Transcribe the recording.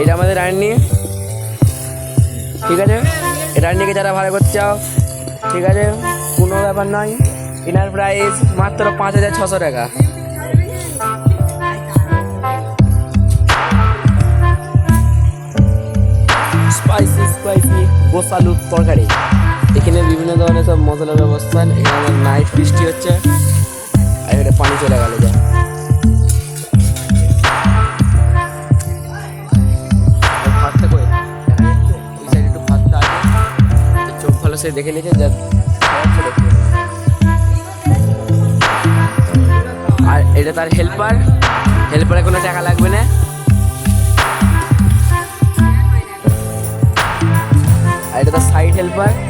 এটা আমাদের রান্নি। ঠিক আছে? রান্নিকে যারা ভালো করতে চাও, ঠিক আছে? কোনো ব্যাপার নয়। এনার প্রাইস মাত্র পাঁচ হাজার ছশো টাকা। স্পাইসি স্পাইসি গোসালু তরকারি। এখানে বিভিন্ন ধরনের সব মশলা ব্যবস্থা। এখানে নাইট বৃষ্টি হচ্ছে। আর এটা পানি চলে গেল, যা। সে দেখে নিয়েছে, যা। আর এটা তার হেল্পার হেল্পারে কোনো টাকা লাগবে না। আর এটা তার সাইড হেল্পার